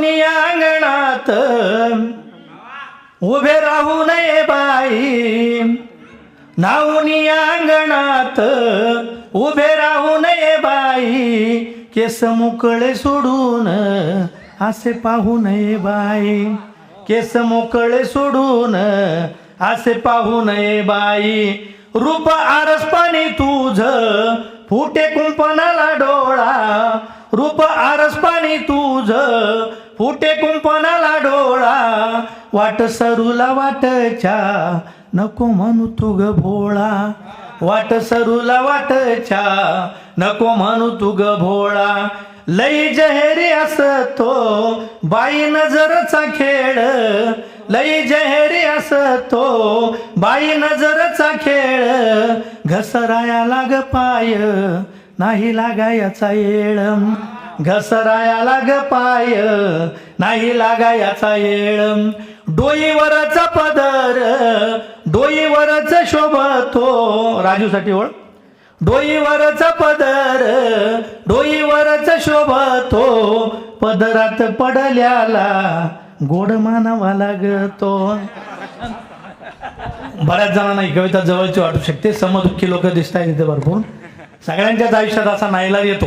नाहून अंगणात. उभे राहू नये बाई. नाहून अंगणात. उभे राहू नये बाई. केस मोकळे सोडून असे पाहू नये बाई. केस मोकळे सोडून असे पाहू नये बाई. रूप आरस पाणी तुझ फुटे कुंपण रूप आरस पाणी तुझ. फुटे कुंपणाला डोळा. वाट सरूला वाटच्या. नको म्हणू तू ग भोळा. वाट सरूला वाटच्या. नको म्हणू तू ग भोळा. लई जहेरी असतो. बाई नजरचा खेळ. लई जहेरी असतो. बाई नजरचा खेळ. घसराया लाग पाय. नाही लागायचा येळ घसराया लाग पाय. नाही लागायचा येळ डोईवरच पदर डोईवरच शोभतो राजूसाठी ओळ डोईवरच पदर डोईवरच शोभतो पदरात पडल्याला गोड मानावा लागतो. बऱ्याच जणांना ही कविता जवळची वाटू शकते. समदुःखी लोक दिसत आहेत इथे भरपूर. सगळ्यांच्याच आयुष्यात असा नाईलाज येतो.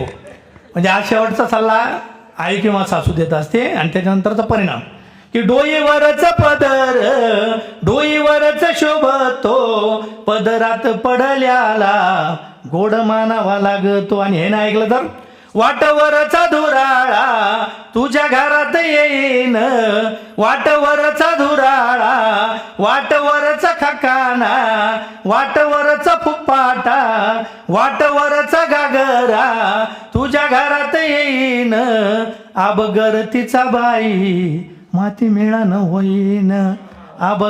म्हणजे आज शेवटचा सल्ला आई किंवा सासू देत असते आणि त्याच्यानंतरचा परिणाम. की डोईवरच पदर डोईवरच शोभतो पदरात पडल्याला गोड मानावा लागतो. आणि हे नाही ऐकलं तर वाटवरचा धुराळा तुझ्या घरात येईन. वाटवरचा धुराळा वाट गाना वाटवरचा फुप्पाटा वाटवरचा गागरा तुझ्या घरात येईन आबगर तिचा बाई माती मिळान होईन आब